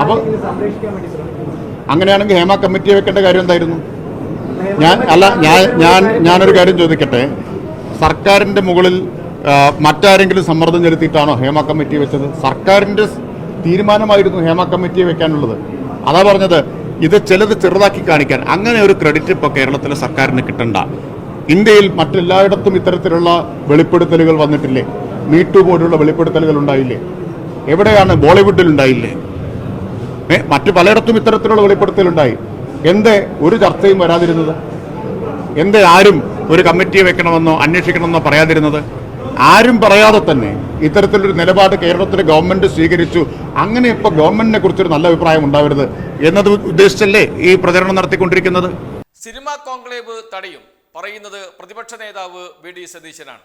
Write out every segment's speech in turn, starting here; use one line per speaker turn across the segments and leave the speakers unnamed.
അപ്പോൾ അങ്ങനെയാണെങ്കിൽ ഹേമ കമ്മിറ്റി വെക്കേണ്ട കാര്യം എന്തായിരുന്നു? ഞാൻ അല്ല ഞാൻ ഞാൻ ഞാനൊരു കാര്യം ചോദിക്കട്ടെ? സർക്കാരിന്റെ മുകളിൽ മറ്റാരെങ്കിലും സമ്മർദ്ദം ചെലുത്തിയിട്ടാണോ ഹേമ കമ്മിറ്റി വെച്ചത്? സർക്കാരിന്റെ തീരുമാനമായിരുന്നു ഹേമ കമ്മിറ്റിയെ വെക്കാനുള്ളത്. അതാ പറഞ്ഞത് ഇത് ചിലത് ചെറുതാക്കി കാണിക്കാൻ. അങ്ങനെ ഒരു ക്രെഡിറ്റ് ഇപ്പോൾ കേരളത്തിലെ സർക്കാരിന് കിട്ടണ്ട. ഇന്ത്യയിൽ മറ്റെല്ലായിടത്തും ഇത്തരത്തിലുള്ള വെളിപ്പെടുത്തലുകൾ വന്നിട്ടില്ലേ? മീട്ടു പോലുള്ള വെളിപ്പെടുത്തലുകൾ ഉണ്ടായില്ലേ? എവിടെയാണ് ബോളിവുഡിൽ ഉണ്ടായില്ലേ? മറ്റു പലയിടത്തും ഇത്തരത്തിലുള്ള വെളിപ്പെടുത്തലുണ്ടായി. എന്തേ? ഒരു ചർച്ചയും വരാതിരുന്നത്? എന്തേ ആരും ഒരു കമ്മിറ്റിയെ വെക്കണമെന്നോ അന്വേഷിക്കണമെന്നോ പറയാതിരുന്നത്? ആരും പറയാതെ തന്നെ ഇത്തരത്തിലൊരു നിലപാട് കേരളത്തിലെ ഗവൺമെന്റ് സ്വീകരിച്ചു. അങ്ങനെ ഇപ്പോൾ ഗവൺമെന്റിനെ കുറിച്ചൊരു നല്ല അഭിപ്രായം ഉണ്ടാവരുത് എന്നത് ഉദ്ദേശിച്ചല്ലേ ഈ പ്രചരണം നടത്തിക്കൊണ്ടിരിക്കുന്നത്?
സിനിമാ കോൺക്ലേവ് തടയും. പറയുന്നത് പ്രതിപക്ഷ നേതാവ് വി ഡി സതീശനാണ്.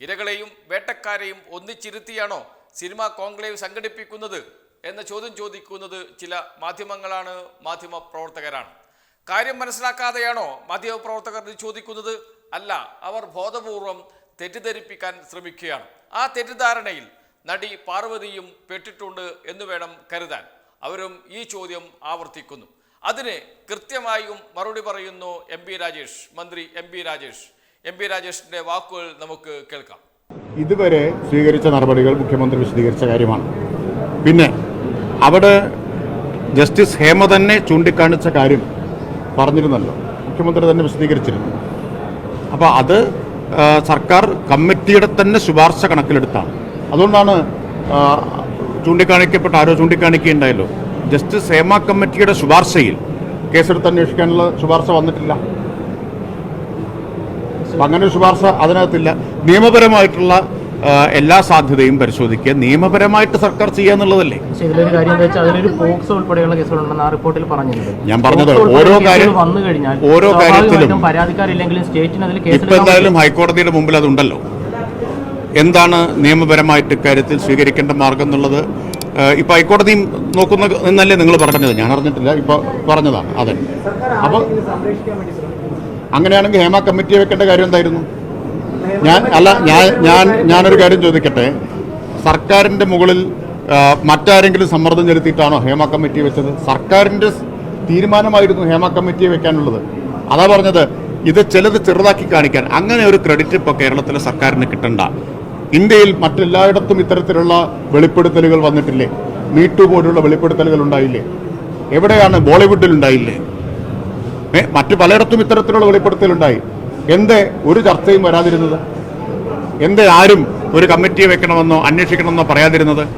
ഇരകളെയും വേട്ടക്കാരെയും ഒന്നിച്ചിരുത്തിയാണോ സിനിമാ കോൺക്ലേവ് സംഘടിപ്പിക്കുന്നത്? എന്ന ചോദ്യം ചോദിക്കുന്നത് ചില മാധ്യമങ്ങളാണ് മാധ്യമ പ്രവർത്തകരാണ്. കാര്യം മനസ്സിലാക്കാതെയാണോ മാധ്യമ പ്രവർത്തകർ ചോദിക്കുന്നത്? അല്ല അവർ ബോധപൂർവം തെറ്റിദ്ധരിപ്പിക്കാൻ ശ്രമിക്കുകയാണ്. ആ തെറ്റിദ്ധാരണയിൽ നടി പാർവതിയും പെട്ടിട്ടുണ്ട് എന്ന് വേണം കരുതാൻ. അവരും ഈ ചോദ്യം ആവർത്തിക്കുന്നു. അതിന് കൃത്യമായും മറുപടി പറയുന്നു എം പി രാജേഷ് മന്ത്രി M P Rajesh. M P രാജേഷിന്റെ വാക്കുകൾ നമുക്ക് കേൾക്കാം.
ഇതുവരെ സ്വീകരിച്ച നടപടികൾ മുഖ്യമന്ത്രി വിശദീകരിച്ച കാര്യമാണ്. പിന്നെ അവിടെ ജസ്റ്റിസ് ഹേമ തന്നെ ചൂണ്ടിക്കാണിച്ച കാര്യം പറഞ്ഞിരുന്നല്ലോ. മുഖ്യമന്ത്രി തന്നെ വിശദീകരിച്ചിരുന്നു. അപ്പോൾ അത് സർക്കാർ കമ്മിറ്റിയുടെ തന്നെ ശുപാർശ കണക്കിലെടുത്താണ്. അതുകൊണ്ടാണ് ചൂണ്ടിക്കാണിക്കപ്പെട്ട ആരോ ചൂണ്ടിക്കാണിക്കുകയുണ്ടായല്ലോ. ജസ്റ്റിസ് ഹേമ കമ്മിറ്റിയുടെ ശുപാർശയിൽ കേസെടുത്ത് അന്വേഷിക്കാനുള്ള ശുപാർശ വന്നിട്ടില്ല. അങ്ങനെ ശുപാർശ അതിനകത്തില്ല. നിയമപരമായിട്ടുള്ള എല്ലാ സാധ്യതയും പരിശോധിക്കുക. നിയമപരമായിട്ട് സർക്കാർ ചെയ്യുക എന്നുള്ളതല്ലേ?
പക്ഷേ കാര്യം എന്താ വെച്ചാൽ അതിലൊരു പോക്സോ ഉൾപ്പെടെയുള്ള കേസുകളുണ്ടെന്ന് ആ റിപ്പോർട്ടിൽ പറഞ്ഞിട്ടുണ്ട്.
ഞാൻ പറഞ്ഞത് ഓരോ കാര്യം- ഓരോ കാര്യത്തിലും-
പരാതിക്കാരില്ലെങ്കിലും സ്റ്റേറ്റിന് അതിൽ
ഇപ്പൊ എന്തായാലും ഹൈക്കോടതിയുടെ മുമ്പിൽ അതുണ്ടല്ലോ. എന്താണ് നിയമപരമായിട്ട് ഇക്കാര്യത്തിൽ സ്വീകരിക്കേണ്ട മാർഗം എന്നുള്ളത്? ഇപ്പൊ ഹൈക്കോടതിയും നോക്കുന്ന എന്നല്ലേ നിങ്ങൾ പറഞ്ഞത്? ഞാൻ അറിഞ്ഞിട്ടില്ല. ഇപ്പൊ പറഞ്ഞതാണ്. അതെ.
അപ്പോൾ
അങ്ങനെയാണെങ്കിൽ ഹേമ കമ്മിറ്റി വെക്കേണ്ട കാര്യം എന്തായിരുന്നു? ഞാൻ അല്ല ഞാൻ ഞാൻ ഞാനൊരു കാര്യം ചോദിക്കട്ടെ? സർക്കാരിന്റെ മുകളിൽ മറ്റാരെങ്കിലും സമ്മർദ്ദം ചെലുത്തിയിട്ടാണോ ഹേമ കമ്മിറ്റി വെച്ചത്? സർക്കാരിന്റെ തീരുമാനമായിരുന്നു ഹേമ കമ്മിറ്റിയെ വെക്കാനുള്ളത്. അതാ പറഞ്ഞത് ഇത് ചിലത് ചെറുതാക്കി കാണിക്കാൻ. അങ്ങനെ ഒരു ക്രെഡിറ്റ് ഇപ്പോൾ കേരളത്തിലെ സർക്കാരിന് കിട്ടണ്ട. ഇന്ത്യയിൽ മറ്റെല്ലായിടത്തും ഇത്തരത്തിലുള്ള വെളിപ്പെടുത്തലുകൾ വന്നിട്ടില്ലേ? മീട്ടു പോലുള്ള വെളിപ്പെടുത്തലുകൾ ഉണ്ടായില്ലേ? എവിടെയാണ് ബോളിവുഡിൽ ഉണ്ടായില്ലേ? മറ്റു പലയിടത്തും ഇത്തരത്തിലുള്ള വെളിപ്പെടുത്തലുണ്ടായി. എന്തേ ഒരു ചർച്ചയും വരാതിരുന്നത്? എന്തേ ആരും ഒരു കമ്മിറ്റിയെ വെക്കണമെന്നോ അന്വേഷിക്കണമെന്നോ പറയാതിരുന്നത്?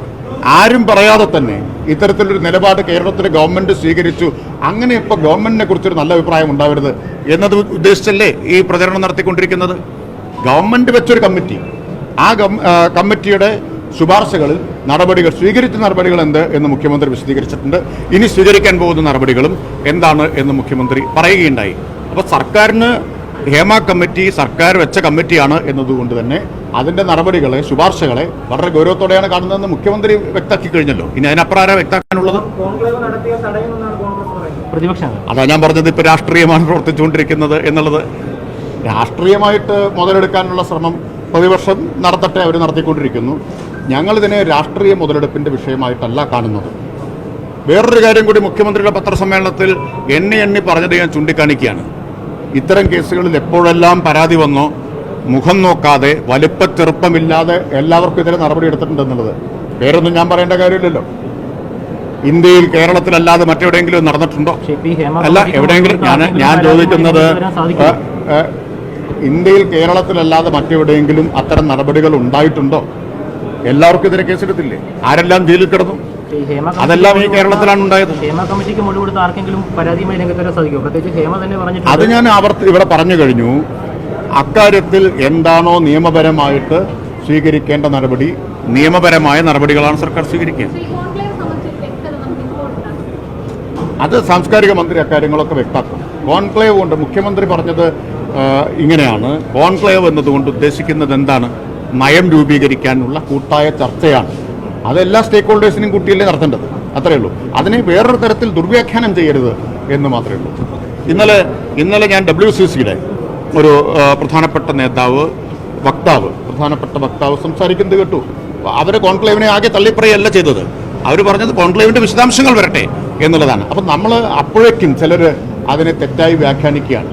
ആരും പറയാതെ തന്നെ ഇത്തരത്തിലൊരു നിലപാട് കേരളത്തിലെ ഗവൺമെന്റ് സ്വീകരിച്ചു. അങ്ങനെ ഇപ്പോൾ ഗവൺമെന്റിനെ കുറിച്ചൊരു നല്ല അഭിപ്രായം ഉണ്ടാവരുത് എന്നത് ഉദ്ദേശിച്ചല്ലേ ഈ പ്രചരണം നടത്തിക്കൊണ്ടിരിക്കുന്നത്? ഗവൺമെന്റ് വെച്ചൊരു കമ്മിറ്റി. ആ, കമ്മിറ്റിയുടെ ശുപാർശകളിൽ നടപടികൾ സ്വീകരിച്ച നടപടികൾ എന്ത് എന്ന് മുഖ്യമന്ത്രി വിശദീകരിച്ചിട്ടുണ്ട്. ഇനി സ്വീകരിക്കാൻ പോകുന്ന നടപടികളും എന്താണ് എന്ന് മുഖ്യമന്ത്രി പറയുകയുണ്ടായി. അപ്പോൾ സർക്കാരിന് ഹേമ കമ്മിറ്റി സർക്കാർ വെച്ച കമ്മിറ്റിയാണ് എന്നതുകൊണ്ട് തന്നെ അതിന്റെ നടപടികളെ ശുപാർശകളെ വളരെ ഗൗരവത്തോടെയാണ് കാണുന്നതെന്ന് മുഖ്യമന്ത്രി വ്യക്തമാക്കി കഴിഞ്ഞല്ലോ. ഇനി അതിനപ്പുറം
വ്യക്താക്കാനുള്ളത്
അതാ ഞാൻ പറഞ്ഞത് ഇപ്പോൾ രാഷ്ട്രീയമാണ് പ്രവർത്തിച്ചുകൊണ്ടിരിക്കുന്നത് എന്നുള്ളത്. രാഷ്ട്രീയമായിട്ട് മുതലെടുക്കാനുള്ള ശ്രമം പ്രതിപക്ഷം നടത്തട്ടെ അവർ നടത്തിക്കൊണ്ടിരിക്കുന്നു. ഞങ്ങളിതിനെ രാഷ്ട്രീയ മുതലെടുപ്പിന്റെ വിഷയമായിട്ടല്ല കാണുന്നത്. വേറൊരു കാര്യം കൂടി മുഖ്യമന്ത്രിയുടെ പത്രസമ്മേളനത്തിൽ എണ്ണി എണ്ണി പറഞ്ഞത് ഞാൻ ചൂണ്ടിക്കാണിക്കുകയാണ്. ഇത്തരം കേസുകളിൽ എപ്പോഴെല്ലാം പരാതി വന്നോ മുഖം നോക്കാതെ വലുപ്പച്ചെറുപ്പമില്ലാതെ എല്ലാവർക്കും ഇതിലെ നടപടി എടുത്തിട്ടുണ്ട് എന്നുള്ളത് വേറൊന്നും ഞാൻ പറയേണ്ട കാര്യമില്ലല്ലോ. ഇന്ത്യയിൽ കേരളത്തിലല്ലാതെ മറ്റെവിടെയെങ്കിലും നടന്നിട്ടുണ്ടോ? അല്ല എവിടെയെങ്കിലും ഞാൻ ഞാൻ ചോദിക്കുന്നത് ഇന്ത്യയിൽ കേരളത്തിലല്ലാതെ മറ്റെവിടെയെങ്കിലും അത്തരം നടപടികൾ ഉണ്ടായിട്ടുണ്ടോ? എല്ലാവർക്കും ഇതിനെ കേസെടുത്തില്ലേ? ആരെല്ലാം ജയിലിൽ കിടന്നു? അതെല്ലാം ഈ കേരളത്തിലാണ് ഉണ്ടായത്.
ഹേമ കമ്മിറ്റിക്ക് മൊഴി കൊടുത്ത ആർക്കെങ്കിലും പരാതിയുമായി രംഗത്ത് വരാൻ സാധിക്കുമോ? പ്രത്യേകിച്ച് ഹേമ തന്നെ
അത് ഞാൻ ആവർത്തി ഇവിടെ പറഞ്ഞു കഴിഞ്ഞു. അക്കാര്യത്തിൽ എന്താണോ നിയമപരമായിട്ട് സ്വീകരിക്കേണ്ട നടപടി നിയമപരമായ നടപടികളാണ് സർക്കാർ സ്വീകരിക്കുക. അത് സാംസ്കാരിക മന്ത്രി അക്കാര്യങ്ങളൊക്കെ വ്യക്തമാക്കും. കോൺക്ലേവ് കൊണ്ട് മുഖ്യമന്ത്രി പറഞ്ഞത് ഇങ്ങനെയാണ്. കോൺക്ലേവ് എന്നതുകൊണ്ട് ഉദ്ദേശിക്കുന്നത് എന്താണ്? നയം രൂപീകരിക്കാനുള്ള കൂട്ടായ ചർച്ചയാണ്. അത് എല്ലാ സ്റ്റേക്ക് ഹോൾഡേഴ്സിനും കൂട്ടിയല്ലേ നടത്തേണ്ടത്? അത്രയേ ഉള്ളൂ. അതിനെ വേറൊരു തരത്തിൽ ദുർവ്യാഖ്യാനം ചെയ്യരുത് എന്ന് മാത്രമേ ഉള്ളൂ. ഇന്നലെ ഇന്നലെ ഞാൻ ഡബ്ല്യു സി സിയുടെ ഒരു പ്രധാനപ്പെട്ട നേതാവ് വക്താവ് പ്രധാനപ്പെട്ട വക്താവ് സംസാരിക്കുന്നത് കേട്ടു. അവർ കോൺക്ലേവിനെ ആകെ തള്ളിപ്പറയല്ല ചെയ്തത്. അവർ പറഞ്ഞത് കോൺക്ലേവിന്റെ വിശദാംശങ്ങൾ വരട്ടെ എന്നുള്ളതാണ്. അപ്പം നമ്മൾ അപ്പോഴേക്കും ചിലർ അതിനെ തെറ്റായി വ്യാഖ്യാനിക്കുകയാണ്.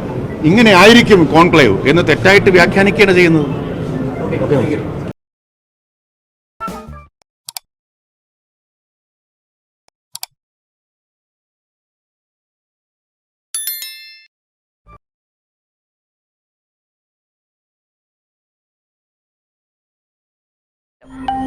ഇങ്ങനെ ആയിരിക്കും കോൺക്ലേവ് എന്ന് തെറ്റായിട്ട് വ്യാഖ്യാനിക്കുകയാണ് ചെയ്യുന്നത്. Yep.